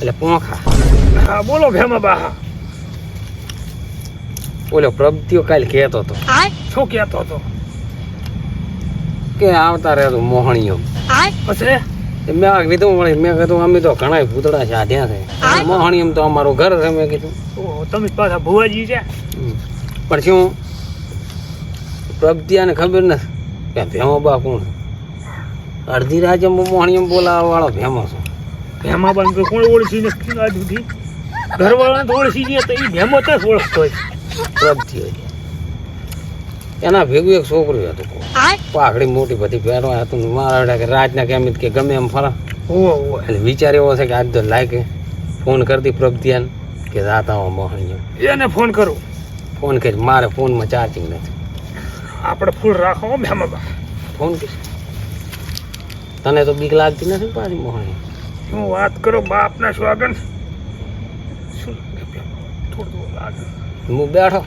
એટલે પોંખા. હા બોલો ભેમા બા ઓલો પ્રગતિઓ કાલ કહેતો હતો. શું કહેતો હતો? કે આવતા રહે તો મોહણીઓ. પછી? મેં આ કીધું વળી મેં કીધું અમે તો ઘણા ભૂતડા છે આધ્યા છે. મોહણીમ તો અમારું ઘર છે મેં કીધું. તમે પાછા ભુવાજી છે? પણ શું? પ્રગતિયાને ખબર નથી. કે ભેમો બા કોણ અડધી રાજ્યમાં મોહણી બોલાવવા વાળો ભેમો છે. ભેમા પણ કોણ ઓળખી નથી આજ સુધી. ઘરવાળાને તો ઓળખી ગયા તો એ ભેમો તો ઓળખતો હોય? પ્રગતિઓ હોય એના ભેગું એક છોકરું હતું પાકડી પાઘડી મોટી બધી પહેરવા હતું મારા કે રાતના કેમ કે ગમે એમ ફરા. એટલે વિચાર એવો છે કે આજ તો લાગે ફોન કરતી પ્રગતિયાને કે હો મોહણીઓ એને ફોન કરો. ફોન કરી મારે ફોનમાં ચાર્જિંગ નથી. આપણે ફૂલ રાખો મેમ ફોન કરી. તને તો બીક લાગતી નથી પાછી મોહણી શું વાત કરો બાપના સ્વાગન હું બેઠો.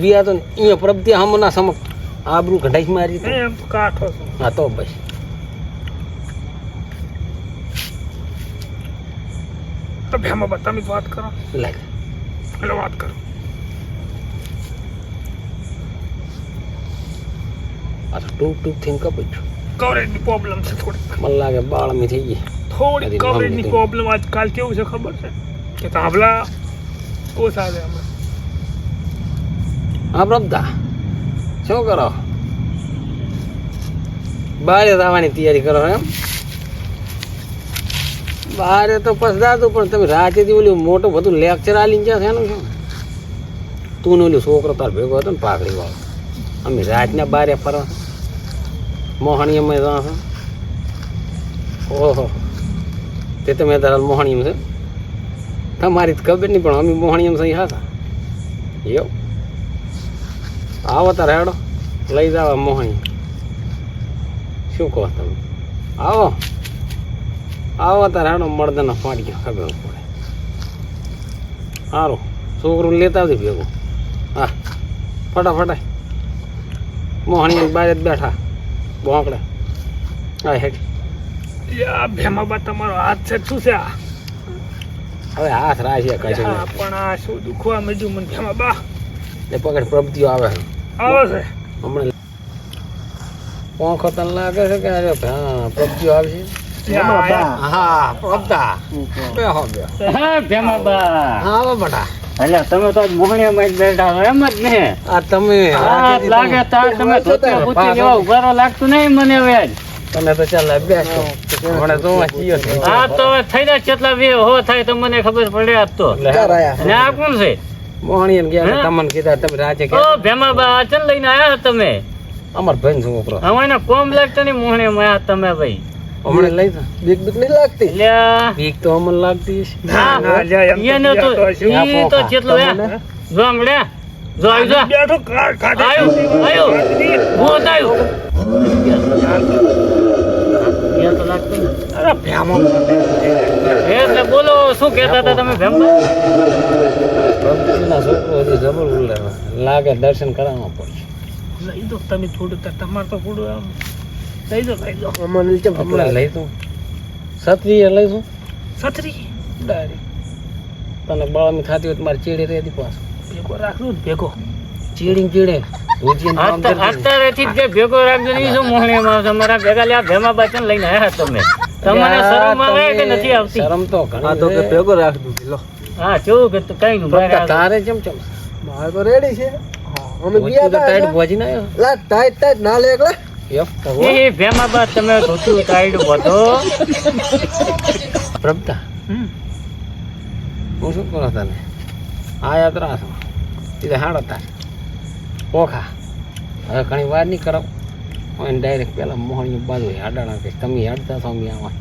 બિયા તો અહીંયા પ્રગતિયા હમણાં સમક આબરું કઢાઈ મારી કાઠો હા તો બસ. તો ભેમા બા તમે જ વાત કરો. લાગે. એટલે વાત કરો. આ તો ટૂંક ટૂંક થઈને કપી છું. કવરેજની પ્રોબ્લેમ છે થોડી મને લાગે બાળમી થઈ ગઈ. થોડી કવરેજની પ્રોબ્લેમ આજકાલ કેવું છે ખબર છે? કે તાંભલા ઓછા છે હમણાં હા પ્રભતા શું કરો? બારે આવવાની તૈયારી કરો એમ? બારે તો પસદાતું પણ તમે રાતેથી ઓલું મોટું બધું લેક્ચર આલીને જશે એનું શું? તું ને ઓલું છોકરો તાર ભેગો હતો ને પાકડી વાળો. અમે રાતના બારે ફરવા. મોહણી મેં ઓહો. તે તમે તારા મોહણીયમ છે? તમારી જ ખબર નહીં, પણ અમે મોહણીયમ સહી હતા એવું? આવો તારે હેડો, લઈ જાવ મોહણી શું કહો તમે? આવો. આવો તારે હેડો, મળદાના ફાટી ખબર પડે. સારું છોકરું લેતા આવજો ભેગું. હા, ફટાફટ. મોહણી બહાર જ બેઠા. બોંકડે. હા યા ભેમાબા તમારો હાથ છે શું છે આ? હવે હાથ રાશે કશું યા, પણ આ શું દુખવા માંડ્યું મને ભેમાબા ને પકડ પ્રગતિઓ આવે આવે છે? હમણાં પોંખો તને લાગે છે કે અરે હા પ્રગતિઓ આવશે યા, યા. હા પ્રગતા બેહો બેહો હા ભેમાબા હા બટા. એટલે તમે તો મોહણીયામાં જ બેઠા છો એમ જ ને? આ તમે હાથ લાગે તાર તમે ધોતિયા પૂછી લેવા ઉભારો લાગતું નહીં મને હવે આજ. તને તો ચાલ બેસો મને તો ચિયો છે? હા તો થઈ જાય કેટલા બે હો થાય તો મને ખબર પડે આજ તો. અને આ કોણ છે? મોહણી ગયા તમને કીધા તમે રાજે ઓ ભેમાબા આ લઈને આયા તમે? અમાર ભાઈ છોકરો અમારે કોમ લાગતા નહીં મોહણીયામાં આયા તમે ભાઈ. હમણાં લઈ બીક બીક નહીં લાગતી? બીક તો અમને લાગતી છે ના, ના, લ્યા, એમ તો એને તો બીયા તો હશે. ઈ તો કેટલો જો આમ જો આવી જા. બેઠો કાઢે આવ્યું ને અરે ભેમો. એટલે બોલો શું કહેતા હતા તમે છોકરો હજી જબર લાગે દર્શન કરાવવા પડે લઈ દો તમે થોડું તો તમારે તો થોડું આમ લઈ દો લઈ દો હમણાં લઈ તું સત્રીએ લઈશું. છત્રી ડાયરેક્ટ. તને બાળમી ખાતી હોય તો મારે ચીડી રહેતી પાછું. ભેગો રાખજો ને ભેગો. ચીડી ચીડે. કામ હતી. અત્યારેથી જ જે ભેગો રાખજો ને શું મોહણી માં તમારા ભેગા લ્યા ભેમા બાચન લઈને આવ્યા તમે. તમને શરમ આવે કે નથી આવતી? શરમ તો ઘણા તો કે ભેગો રાખજો લો. હા જોવું કે તું કઈ નું તારે કેમ ચમ મારે તો રેડી છે. અમે ભૂજી તો ટાઈટ ભોજીને આવ્યો લા ટાઈટ ટાઈટ ના લે એકલા. એ ભેમા બા તમે ધોતું ટાઈટ ભોતો પ્રભુતા, હું શું કરો તને? આ યાત્રા છો. સીધા હાડો તાર. ઓખા. હવે ઘણી વાર નહીં કરો હું ડાયરેક્ટ પહેલાં મોહણી બાજુ હાડાણા કે તમે હાડતા છો અમે આવા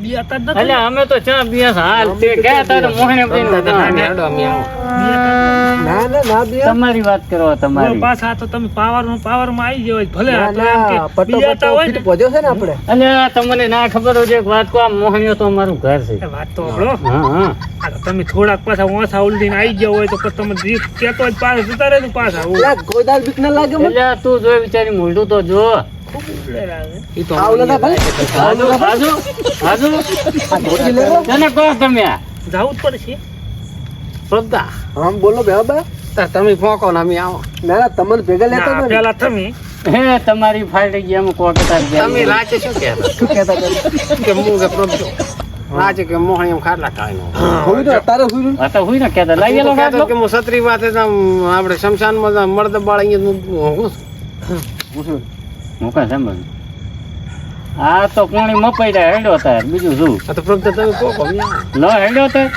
એટલે અમે તો ચા બીયા હાલ તે ગયા તારે મોહણી તમે બની હાડો અમે આવા. બિયાતા ના ના ના તમારી વાત કરો. તમારી. પાછા તો તમે પાવર પાવરમાં આવી જાય ભલે હોય ને. પહોંચ્યો છે ને આપણે. અલ્યા તમને ના ખબર હોય છે એક વાત કહો આ મોહણીઓ તો અમારું ઘર છે. વાત તો સાંભળો. હા હા. તમે થોડાક પાછા ઓછા ઉલટીને આવી ગયા હોય તો તમે જીત કેતો જ પાછા જતા રહે પાછા આવું. બીક ના લાગે એટલે તું જો વિચારી મોઢું તો જો. તમે? ફોકો ને અમે આવો. ના ના તમને ભેગા લેતા ના, હતા ને. પેલા તમે. હે તમારી ફાટી ગયા એમ કોક તાર તમે રાચે શું કહેતા? શું કહેતા કે હું કે પ્રભુ. રાચે કે મોહણી એમ ખાટલા કાઢી નો તો તારે હોઈ રહ્યું. તો હુઈ ને કહેતા લઈ ગયેલો ખાટલો? કે હું સત્રી વાતે આપણે શમશાનમાં મર્દ બાળ અહીંયા હું. હું કાંઈ સમજુ. આ તો પાણી મપાઈ રહ્યા હેડો તાર બીજું શું? આ તો પ્રભુ તમે અમે આવો. ન હેડો તાર.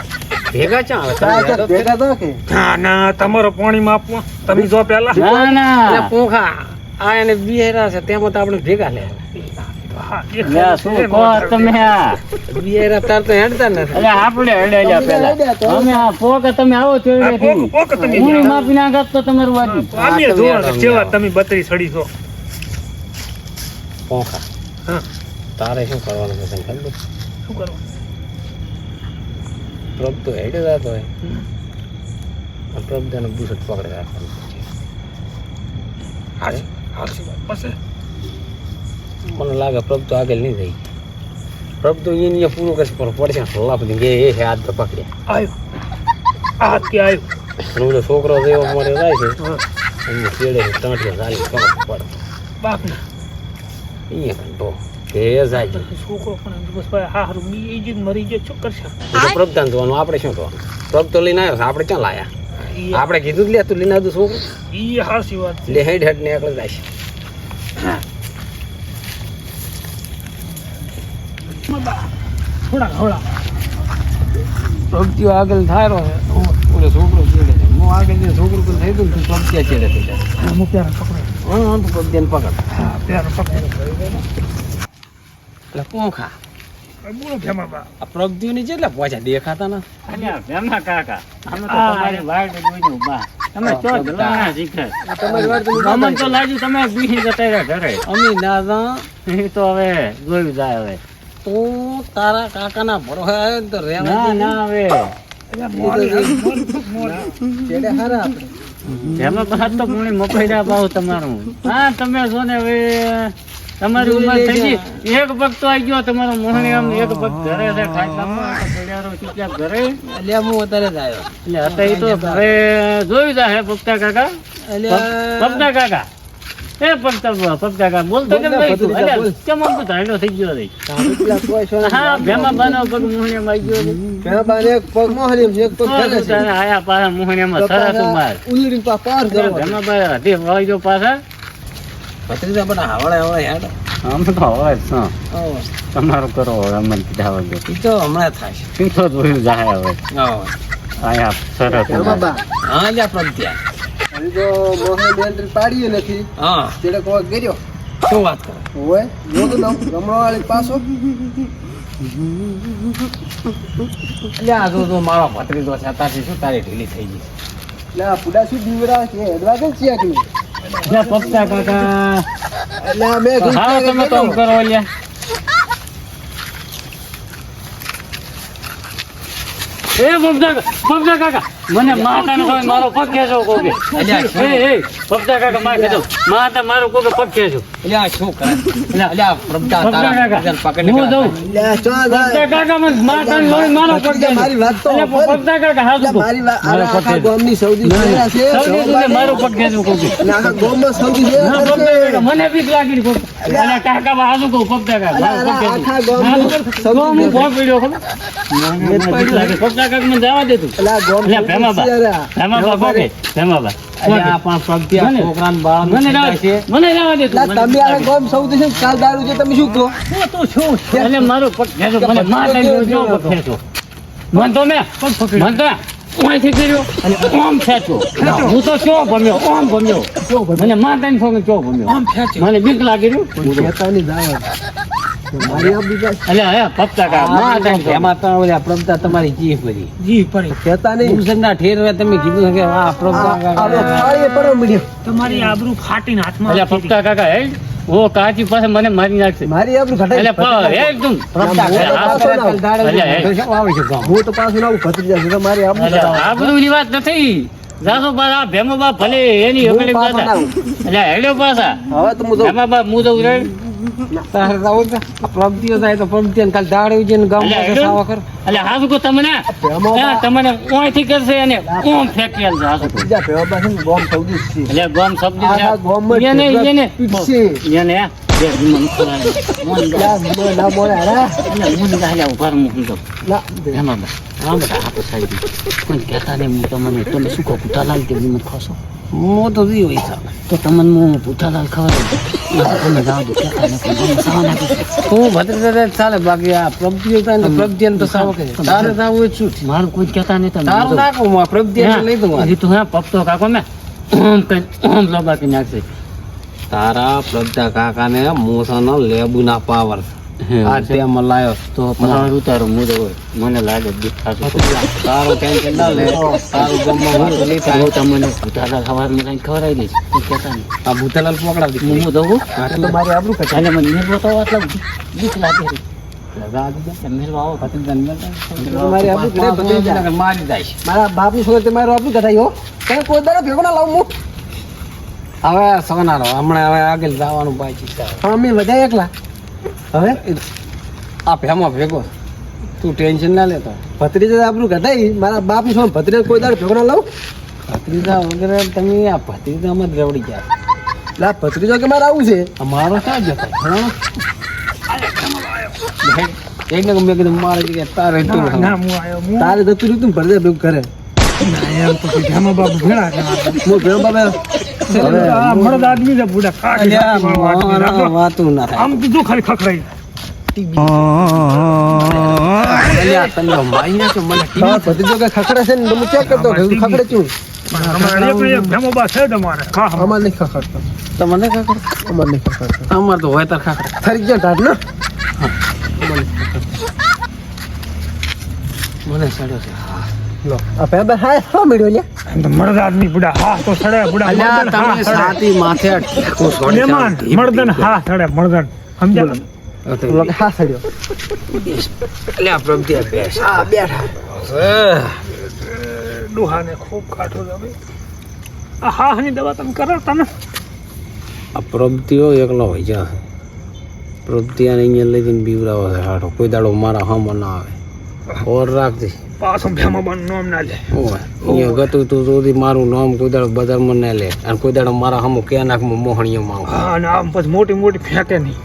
ભેગા ચા આવે? ત્યાં ભેગા તો કે. ના ના તમારો પાણી માપવા તમે જો પેલા. ના ના. પોખા. આ એને બિહેરા છે તેમાં તો આપણે ભેગા લે. તમે આ? બિહેરા તમે હું. તારે શું કરવાનું છે તને ખબર શું કરવાનું પ્રભુ તો હેડે જતો હોય આ તેને બુસટ પકડે રાખવાનું છે હાચી હાચી પછી મને લાગે પ્રભુ તો આગળ નહીં થઈ પ્રભુ તો એને પૂરું કરશે પણ પડશે હલ્લા બધી એ છે આજ તો પકડ્યા આવ્યો હાથ કે આવ્યો અને છોકરો જેવો મળે જાય છે. એમને છે ટાંટિયા ચાલી પડે બાપને અહીંયા ઘંટો કે જાય છોકરો પણ બસ હારું બી એ જ મરી ગયો શું કરશે? એ જોવાનું આપણે શું કરવાનું પ્રભુ તો લઈને આવ્યો આપણે ક્યાં લાયા? આપણે કીધું જ લે તું લઈને આવતું છોકરો. ઈ હાસી વાત લે હેડ હેડ ને આગળ જાય છે. થોડા થોડા પ્રગતિઓ આગળ થાય રહ્યો ઓલો છોકરો ચેડે છે. હું આગળ જે છોકરું કોઈ થઈ ગયું તું પ્રગતિયા ચેડે થઈ જાય હું પ્યારા પકડે હા હા તું પ્રગતિયાને પકડ. હા પકડે. એટલે પોંખા બોલો ભેમા બા આ પ્રગતિઓની જેટલા પોચા દેખાતા ના. અલ્યા, ભેમા કાકા અમે તો. તમારી વાટ જોઈને ઊભા. તમે ચો. ધોલાના શીખે. તમારી વાત તો અમને તો લાગ્યું તમે બીજી જતા રહ્યા ઘરે. અમી દાદા એ તો હવે જોયું જાય હવે. તું તારા કાકાના ભરોસે આવ્યો તો રહેવા ના. ના. હવે. છેડે હારા આપણે. ભેમા બાદ તો પૂણી મપાઈ ભાવ તમારું. હા તમે છો ને હવે તમારી ઉંમર થઈ ગઈ. એક ભક્ત આવી ગયો તમારો મોહણી આમ એક ભક્ત ઘરે છે ખાઈ ઘરે. એટલે હું અત્યારે જ આવ્યો. એટલે અત્યારે તો હવે જોયું જાય હે પગતા કાકા? એટલે પગતા કાકા? એ કેમ નહીં. અલ્યા, કેમ આમ તો ધાયલો થઈ ગયો રે. હા ભેમા બાનો પગ ગયો બાને એક પગ મોહરી એક પગ તો છે. આયા પાછા માર. પા પાર કરવા. ભેમા બા હધી વાઈ ગયો પાછા. ભત્રીજા હેડ. અમે તો હવે જ તમારું કરો હવે અમને કીધા વગર. તો હમણાં થાય તો જોયું જાય હવે. આયા સરસ હા અલ્યા પ્રગત્યા હજી તો મોહન એન્ટ્રી પાડી નથી. હા. તેડે કોઈ કર્યો. શું વાત કરો? લઉં રમણવાળી પાછો. આ જો જો મારો ભત્રીજો છે તારી શું તારી ઢીલી થઈ ગઈ? એટલે આ પુડા શું દીવડા છે? હેડવા કાકા. એટલે બે હા તમે તો કરો એ પગતા પગતા કાકા મને માતાનો કોઈ મારો પગ ખેંચો કોકે એ એ પ્રભતા કાકા માર ખેંચો. માતા મારો કોકે પગ ખેંચો. અલ્યા શું કરે? અલ્યા પ્રભતા તારા પકડી હું દઉં ચો જાય. કાકા મને માતાનો કોઈ મારો પગ ભત્રીજા, મારી વાત તો ખેંચો સાંભળ. કાકા હાથ તો મારી વાત આ આખા ગામની સૌદી સેરા છે સૌદી મારો પગ ખેંચો કોકે અને આખા ગામમાં સૌદી છે ના, પ્રભતા કાકા, મને બીક લાગી કોકે અલ્યા કાકા બા હાજુ કહું પ્રભતા કાકા પગ આખા ગામનું સૌદી હું ભોગ પડ્યો ખબર. મને બીક લાગે. પગતા કાકા મને જવા દે તું. આખા ગામ ને માતા હું તો ચો ભમ્યો? ઓમ ભમ્યો? મને માતાને ફોન ચો ભમ્યો? મને બીક લાગી રહ્યું. તમારી જી પડી નહીં. ઠેર તમે કીધું કે આ-. તમારી આબરૂ ફાટીને હાથમાં એટલે કાકા હે? ઓ કાચી પાસે મને મારી નાખશે. મારી આબરૂ ઘટાડી. એટલે એકદમ. હું તો પાછો આવું. અલ્યા, હે. શું આવે છે ગામ હું તો પાછું ના આવું ભત્રીજા છે તો મારી આબરૂ ની વાત નથી જાસો પાછા ભેમો બાપ ભલે એની. એટલે હેડ્યો પાછા. હવે તો હું તો તારે જાવું છે. પ્રગતિઓ થાય તો પ્રગતિઓ કાલ દાડે ઉજે ને ગામ. સાવા કર એટલે હાસુ તમને. તમને ઓયથી કરશે અને ઓમ ફેંકી આલજો હાસુ બીજા ભેવા પાસે ગોમ થવું છે. એટલે ગોમ શબ્દ આખા ગોમમાં એને એને એને મન તમે શું કહું ભૂતાલાલ કે મને ખોશો? હું તો જી હોય તો તમને હું ભૂતાલાલ ખબર તમે જાઓ સવા તું ભત્રીજા ચાલે બાકી આ પ્રગતિઓ થાય ને તો પ્રગતિઓ તો સાવા કરે તારે જાવું હોય છે? મારું કોઈ કહેતા નહીં તમે તારું નાખું હું આ પ્રગતિઓ લઈ દઉં. હજી તો હા પપ્તો કાકો મેં ઓમ કઈ ઓમ લોબાકી નાખશે. તારા પ્રગટા કાકાને મોસાનો લેબુના પાવર આ ટેમ લાયો તો પણ ઉતારો હું તો મને લાગે દુઃખ થશે. ટેન્શન ના લે. તારું ગમમાં વાત નહીં થાય. તમને ભૂતાલાલ ખવડાવી દઈશ. કહેતા નહીં. આ પકડાવી હું હું દઉં. મને મેળવો તો આટલા દુઃખ લાગે. મારી. મારી કોઈ દાડો ભેગો ના લાવું હું? હવે સોનારો હમણાં હવે આગળ જવાનું પાછી અમે બધા એકલા. હવે? આ ભેમો ભેગો. તું ટેન્શન ના લેતો. ભત્રીજા આપણું કઢાઈ. મારા બાપ શું ભત્રીજા કોઈ દાડ ભેગો ના લાવું? ભત્રીજા વગેરે તમે આ ભત્રીજામાં જ રવડી ગયા. લા ભત્રીજો કે મારે આવું છે? મારો ક્યાં જતો? એટલે મેં કીધું મારે તારે તું ના ના હું આવ્યો તારે જતું રહ્યું તું ભરદે ભેગું કરે એમ તો કોઈ બાપુ ભેળા હું બાબા મળદ આદમી છે બુડા રાખો. વાતું ના આમ કીધું ખાલી ખખડાઈ. અલ્યા, તને મારી નાખ્યો, મને તારા ભત્રીજો કે ખખડે છે ને તો ચેક કરતો ખખડે છું. અમારે ભેમો તમારે નહીં ખખડતો. નહીં ખખડતો? તો હોય તાર ખાખરે થરી ગયા ટાટ ને મને સડ્યો છે. લો હા મળ્યો લે એમ આદમી બુડા હા તો સડે બુડા મર્દન તમે સાતી માથે ટેકો છોડી મહેમાન ચાલ. હા સડે મળદન સમજ્યા? લો હા સડ્યો. અલ્યા, પ્રગતિયા બેસ. આ બેઠા. ડોહાને ખૂબ કાઠો તમે આ હા દવા તમે કરો તમે આ પ્રગતિઓ એકલો હોય જા. પ્રગતિયાને અહીંયા લઈ જઈને બીવરાવો હાડો. કોઈ દાડો મારા હમો ના આવે. ઓર રાખજે પાછો બા નામ ના લે. ઓય અહીંયા ગતું તું સુધી મારું નામ કોઈ દાડો બજારમાં ના લે. અને કોઈ દાડો મારા હમો કે નાખ મોહણીયો માંગો હા અને આમ પછી મોટી મોટી ફેંકે નહીં.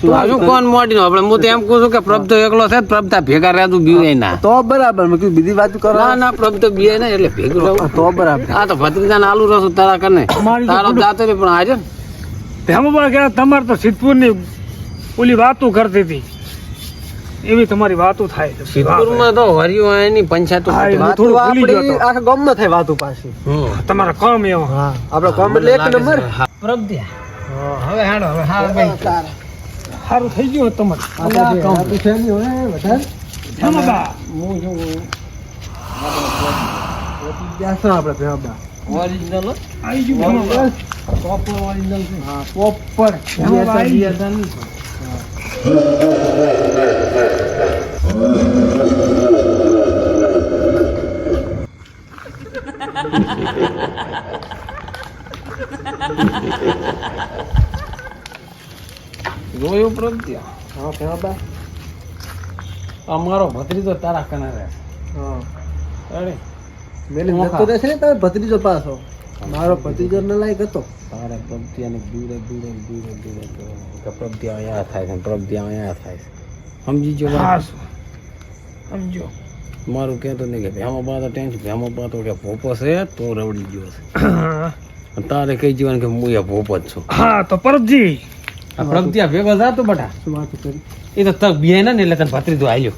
શું કોણ મોડી નો? આપણે હું તો એમ કહું છું કે પ્રભતો એકલો છે પ્રભતા ભેગા રહેતું બીવે ના. તો બરાબર મેં કીધું બીજી વાત કરો. ના ના પ્રભતો બીએ ને એટલે ભેગું રહું. તો બરાબર. આ તો ભત્રીજા ને આલુ રસું તારા કને. તારો જાતો રે પણ આજે ભેમો બા કે તમારે તો સિદ્ધપુરની ઓલી વાતો કરતી હતી. એવી તમારી વાતો થાય સિદ્ધપુરમાં તો હરિયો એની પંચાયતો હા, થોડું ભૂલી ગયો આપણી તો. આખા ગામમાં થાય વાતો પાછી. તમારા કામ એવો. હા આપણો કામ એટલે એક નંબર. હા. હવે હાડો હવે હાલ સારું. થઈ ગયું તમારે. ઓરિજિનલ જોયું પ્રત્ય. હા ભેગા બા અમારો ભત્રીજો તારા કને રહે હા. અરે મેલે. જતો રહેશે ને તમે ભત્રીજો પાછો? મારો ભત્રીજો ન લાયક હતો. તારે પ્રભતિયાને દૂરે દૂરે દૂરે દૂરે પ્રભતિયા અહીંયા થાય છે પ્રભતિયા અહીંયા થાય છે. સમજી જો હા સમજો. મારું કહેતો નહીં કે ભેમો બા તો ટેન્શન ભેમો બા તો કે ભોપો છે તો રવડી ગયો છે. તારે કહી જવાનું કે હું એ ભોપો જ છું. હા તો પરબજી. આ પ્રગતિયા ભેગો થતો બટા? શું કરી? એ તો તક બિયાય ને એટલે તને ભત્રીજો આવ્યો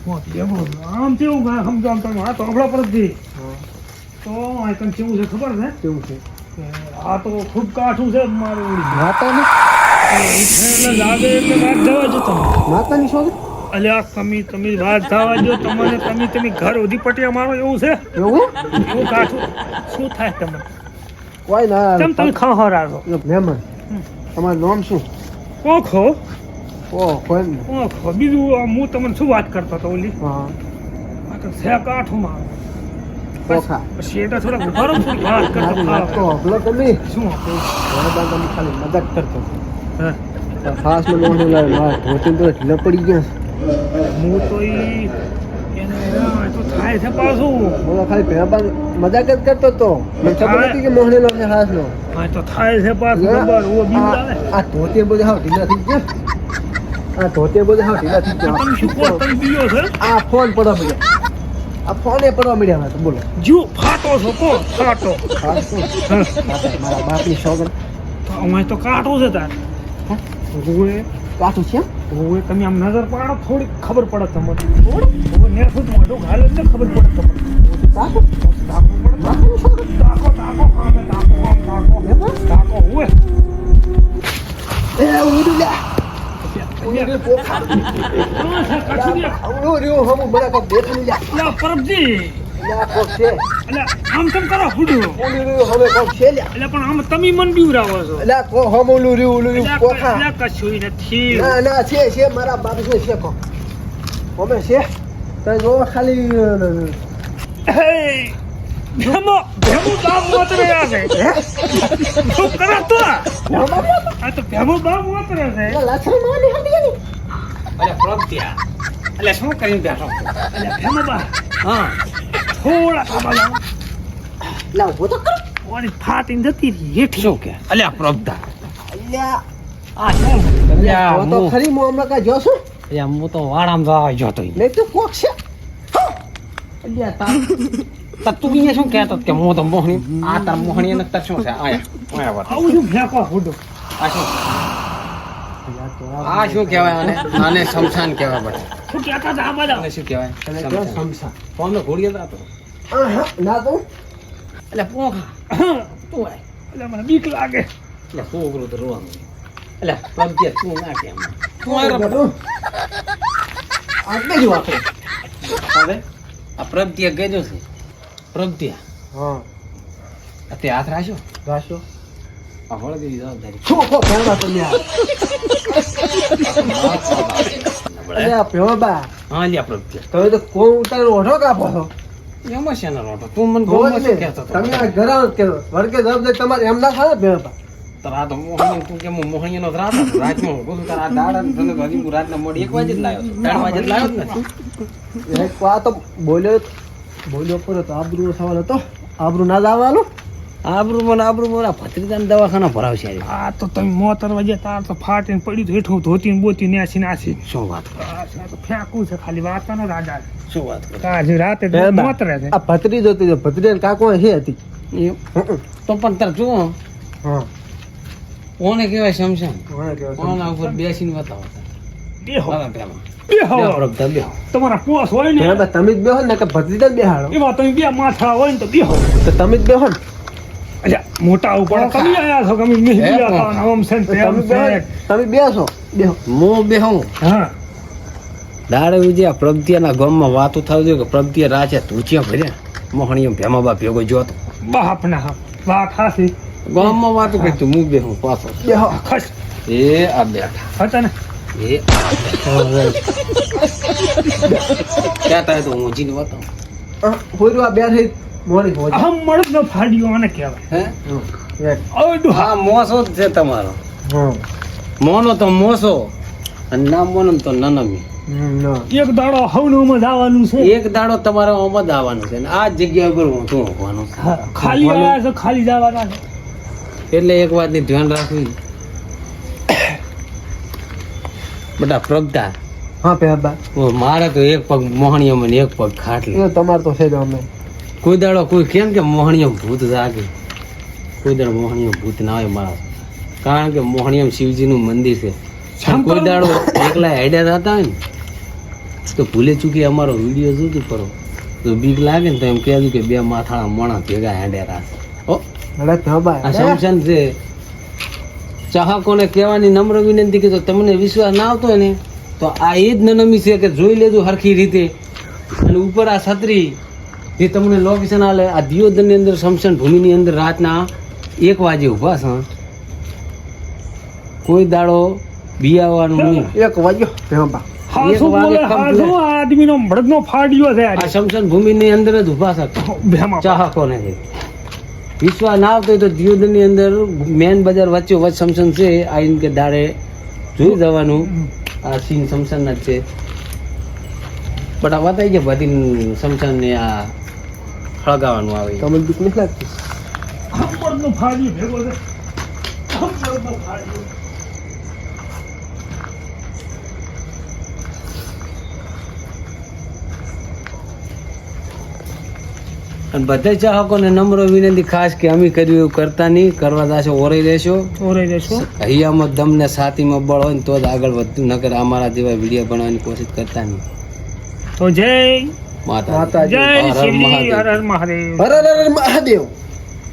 આમ કેવું સમજો આમ તમે. હા તો હમણાં પરબજી. હા. તો આ તને કેવું છે ખબર છે? કેવું છે? આ તો ખૂબ કાઠું છે મારું. માતાની? લાગે એટલે વાત જવા માતાની શોધ? અલ્યા કમી તમે વાત થવા જો તમને તમે તમે ઘર ઉધી પટિયા મારો એવું છે? એવું? એવું કાઠું શું થાય તમને? કોઈ ના કેમ તમે ખહર આવો? મહેમાન. તમારું નામ શું? ઓખો. ઓ કોઈ નહીં. ઓખો. બીજું હું તમને શું વાત કરતો હતો ઓલી? હા. આ તો છે કાઠું મારો. એટલે વાત કરતો વાત તો ખાવા. તમે. શું? તમે ખાલી મજાક કરતો હા. ખાસ મને મોઢું લાવે મારા ધોતી તો ઢીલો પડી ગયો. હું તો ઈ થાય છે પાછું. હું ખાલી ભેંબા મજાક જ કરતો તો. મને ખબર નથી કે મોહણીનો છે હાસનો હા તો થાય છે પાછું ખબર. ઓ બીક આ ધોતી ઢીલા થઈ ગયા. આ ધોતી બધું હાવ ઢીલા થઈ આ તમે શું કહો તમે બીજો છે? આ ફોન પડવા મળ્યા આ ફોને પડવા મળ્યા હતા બોલો. જો ફાટો છો કો ફાટો. હા. શું મારા- મારા બાપની સોગન તો અમારે તો કાંટો છે તાર. કાઠું છે? ઓવે તમે આમ નજર પાડો થોડી ખબર પડે તમને. ઓવે ને ખુદ મોઢું ગાલ એટલે ખબર પડે તમને. કાઠું તાકો પડે તાકો તાકો આમે તાકો આમ તાકો? તાકો ઓવે એ ઉડલા પરબજી. એટલે આમ તેમ કરો ફૂડું હવે કોક છે લે એટલે પણ આમ તમે મન બીવરાવો છો. એટલે કો હમુલું રહ્યું ઓલું રહ્યું એટલે કશું નથી. ના ના છે છે મારા બાપ છે છે અમે છે? તમે જો ખાલી હે ભેમો ભેમો બાપ મત રહ્યા છે. શું કરે તો? આ તો ભેમો બાપ મત છે. લાછણ માની હતી ને અરે એટલે શું કરીને બેઠો? એટલે ભેમો બા હા. થોડા કાબા લાવ ઊભો તો કરો ઓની ફાટીને જતી રહી હેઠી. શું કે? અલ્યા પ્રગટા અલ્યા. આ શું? અલ્યા તો ખરી મો હમણાં કા જોશું અલ્યા હું તો વાળામાં જવા જોતો નહીં તો કોક છે. અલ્યા તા. તા તું અહીંયા શું કહેતો કે હું તો મોહણી? આ તાર મોહણી અને તાર શું છે? આયા આયા વાત આવું શું ફેંકો ફૂડો આ શું? આ શું કહેવાય આને? આને શમશાન કહેવાય બટ શું કહેતા હતા આમાં આને શું કહેવાય? શમશાન. સમસા કોનો ઘોડિયો હતો. ના તો. એટલે પોખા તું આય. એટલે મને બીક લાગે. એટલે છોકરું તો રોવાનું. એટલે તું ના તું આ જ હવે પ્રગટ્યા કહેજો છે. પ્રગટ્યા હા. તે હાથ રાખ્યો? રાશો આ હળદી જવાબદારી. છો. અલ્યા ભેળા હા લ્યા તમે તો કોણ ઉતારીને ઓઢો કાપો છો? એમાં શેનો રોટો તું મને બોલ શું કહેતો હતો તમે આ ઘર વર્ગે જવાબદારી તમારે એમ ના થાય ભેળા તારા આ તો મોહણી તું કે હું મોહણીનો રાત? હતો. હું છું તારા દાડા તને તો હું રાતના મોડી એક વાગે જ લાવ્યો. ત્રણ વાગે જ લાવ્યો જ એક આ તો બોલ્યો બોલ્યો પર તો આબરૂ સવાલ હતો. આબરૂ ના જ આવવાનું આબરૂ મને આબરૂ મને ભત્રીજાને દવાખાના ભરાવશે આજે. આ તો તમે મોતર વાગે તાર તો ફાટીને પડ્યું તો હેઠું ધોતીને બોતી નેસી નાસી શું વાત કરો? ફેંકું છે ખાલી વાતાનો રાજા. શું વાત કરો? આજે રાતે. મોતરે છે. આ ભત્રી જોતી છે ભત્રી કાકો હે હતી? તો પણ તાર જુઓ. હા. કોને કહેવાય શમશાન? કોના ઉપર બેસીને બતાવો. બેહો. બેહો. બેહો તમારા પોસ હોય ને. તમે જ બેહો ને કે ભત્રીજા બેહાડો. એમાં તમે બે માથા હોય ને તો બેહો. તો તમે જ બેહો ને. મોટા ઉપર તમે આયા છો કે અમે હતા ને આમ છે ને તો તેમ બેસો. બેહો. મો બેહું? હા. દાડે ઉજ્યા પ્રગતિયાના ગામમાં વાતો જોઈએ કે પ્રગતિયા રાચે ધૂચિયા ભર્યા. મોહણીઓ ભેમા બાપ ભેગો જોતો. બાપ ના હા વાત હાસી ગામમાં વાતો કરતું હું બેહું પાછો. બેહો. ખસ. એ આ બેઠા. હતા ને? એ ક્યાં થાય તો હું જીને આ બેઠી મોડી હોજ આમ મળદ નો ફાડ્યો આને કહેવાય. હે? હા? મોસો જ છે તમારો. હા મોનો તો મોસો અને ના મોનો તો નનમી. એક દાડો હવનું જવાનું છે. એક દાડો તમારે જ આવવાનું છે આ જગ્યા ઉપર હું શું હોવાનું ખાલી આવ્યા છે ખાલી જવાના છે. એટલે એક વાતની ધ્યાન રાખવી. બધા પ્રગટા હા પેહબા ઓ, મારે તો એક પગ મોહણીયામાં ને એક પગ ખાટલી. તમારે તો છે જ અમે. કોઈ દાડો કોઈ કેમ કે મોહણીયમ ભૂત જાગે. કોઈ દાડો મોહણીયમ ભૂત ના આવે મારા કારણ કે મોહણીયમ શિવજીનું મંદિર છે. કોઈ દાડો એકલા હેડ્યા થતા હોય ને તો ભૂલે ચૂકી અમારો વીડિયો જોતું કરો તો બીક લાગે ને તો એમ કહેતું કે બે માથાળા મોણા ભેગા હેડ્યા રાખે. ઓ આ છે. ચાહકોને કહેવાની નમ્ર વિનંતી કે જો તમને વિશ્વાસ ના આવતો હોય ને તો આ એ જ નનમી છે કે જોઈ લેજો હરખી રીતે. અને ઉપર આ છત્રી જે તમને લોકેશન આલે આ દિયોદરની અંદર શમશાન ભૂમિની અંદર રાતના એક વાગે ઊભા છે. કોઈ દાડો બિયાવાનું નહીં. એક વાગ્યો. આદમીનો ફાડ્યો છે આ ભૂમિની અંદર જ ચાહકો ને વિશ્વાસ ના આવતો હોય તો દિયોદરની અંદર મેન બજાર વચ્ચે સમસન છે. આઈને કે દાડે જોઈ જવાનું. આ સીન સમસન જ છે. બટ આ બતાવી છે બધી સમસન ને આ સળગાવવાનું આવે તમને બીક નથી લાગતી? મૃગનો ફાડ્યો ભેગો છે. મૃગનો ફાડ્યો અને બધા ચાહકોને નમ્ર વિનંતી ખાસ કે અમે કર્યું એવું કરતા નહીં કરવા દાશો ઓરાઈ રહેશો. ઓરાઈ જશો હૈયામાં દમ ને છાતીમાં બળ હોય ને તો જ આગળ વધતું નકર અમારા જેવા વીડિયો બનાવવાની કોશિશ કરતા નહીં. તો જય માતા જય હર હર શ્રી મહાદેવ. હર હર મહાદેવ. હર હર હર મહાદેવ.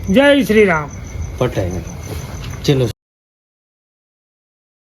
જય શ્રી રામ. પટેલ. ચલો